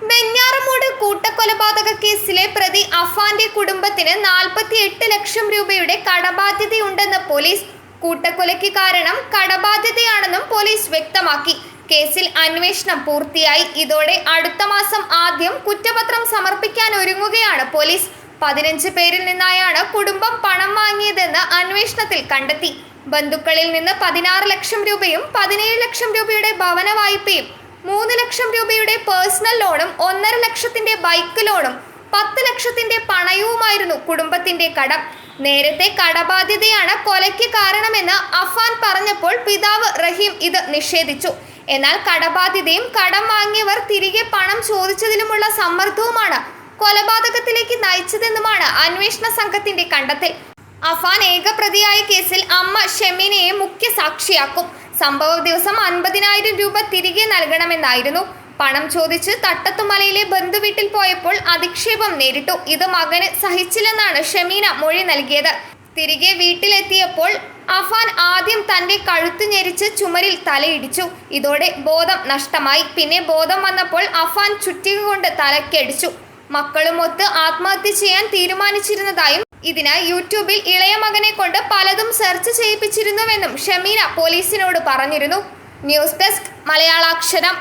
വെഞ്ഞാറമൂട് കൂട്ടക്കൊലപാതക കേസിലെ പ്രതി അഫാന്റെ കുടുംബത്തിന് നാൽപ്പത്തി എട്ട് ലക്ഷം രൂപയുടെ കടബാധ്യതയുണ്ടെന്ന് പോലീസ് കൂട്ടക്കൊലയ്ക്ക് കാരണം കടബാധ്യതയാണെന്നും പോലീസ് വ്യക്തമാക്കി. കേസിൽ അന്വേഷണം പൂർത്തിയായി. ഇതോടെ അടുത്ത മാസം ആദ്യം കുറ്റപത്രം സമർപ്പിക്കാൻ ഒരുങ്ങുകയാണ് പോലീസ്. പതിനഞ്ച് പേരിൽ നിന്നായാണ് കുടുംബം പണം വാങ്ങിയതെന്ന് അന്വേഷണത്തിൽ കണ്ടെത്തി. ബന്ധുക്കളിൽ നിന്ന് പതിനാറ് ലക്ഷം രൂപയും പതിനേഴ് ലക്ഷം രൂപയുടെ ഭവന വായ്പയും മൂന്ന് ലക്ഷം രൂപയുടെ പേഴ്സണൽ ലോണും ഒന്നര ലക്ഷത്തിന്റെ ബൈക്ക് ലോണും പത്ത് ലക്ഷത്തിന്റെ പണയവുമായിരുന്നു കുടുംബത്തിന്റെ കടം. നേരത്തെ കടബാധ്യതയാണ് കൊലയ്ക്ക് കാരണമെന്ന് അഫാൻ പറഞ്ഞപ്പോൾ പിതാവ് റഹീം ഇത് നിഷേധിച്ചു. എന്നാൽ കടബാധ്യതയും കടം വാങ്ങിയവർ തിരികെ പണം ചോദിച്ചതിലുമുള്ള സമ്മർദ്ദവുമാണ് കൊലപാതകത്തിലേക്ക് നയിച്ചതെന്നുമാണ് അന്വേഷണ സംഘത്തിന്റെ കണ്ടെത്തൽ. അഫാൻ ഏകപ്രതിയായ കേസിൽ അമ്മ ഷെമീനയെ മുഖ്യ സാക്ഷിയാക്കും സംഭവ ദിവസം അൻപതിനായിരം രൂപ തിരികെ നൽകണമെന്നായിരുന്നു. പണം ചോദിച്ച് തട്ടത്തുമലയിലെ ബന്ധുവീട്ടിൽ പോയപ്പോൾ അധിക്ഷേപം നേരിട്ടു. ഇത് മകന് സഹിച്ചില്ലെന്നാണ് ഷമീന മൊഴി നൽകിയത്. തിരികെ വീട്ടിലെത്തിയപ്പോൾ അഫാൻ ആദ്യം തന്റെ കഴുത്ത് ഞെരിച്ച് ചുമരിൽ തലയിടിച്ചു. ഇതോടെ ബോധം നഷ്ടമായി. പിന്നെ ബോധം വന്നപ്പോൾ അഫാൻ ചുറ്റിക കൊണ്ട് തലക്കടിച്ചു. മക്കളുമൊത്ത് ആത്മഹത്യ ചെയ്യാൻ തീരുമാനിച്ചിരുന്നതായും ഇതിനായി യൂട്യൂബിൽ ഇളയ മകനെ കൊണ്ട് പലതും സെർച്ച് ചെയ്യിപ്പിച്ചിരുന്നുവെന്നും ഷമീന പോലീസിനോട് പറഞ്ഞിരുന്നു. News desk മലയാളാക്ഷരം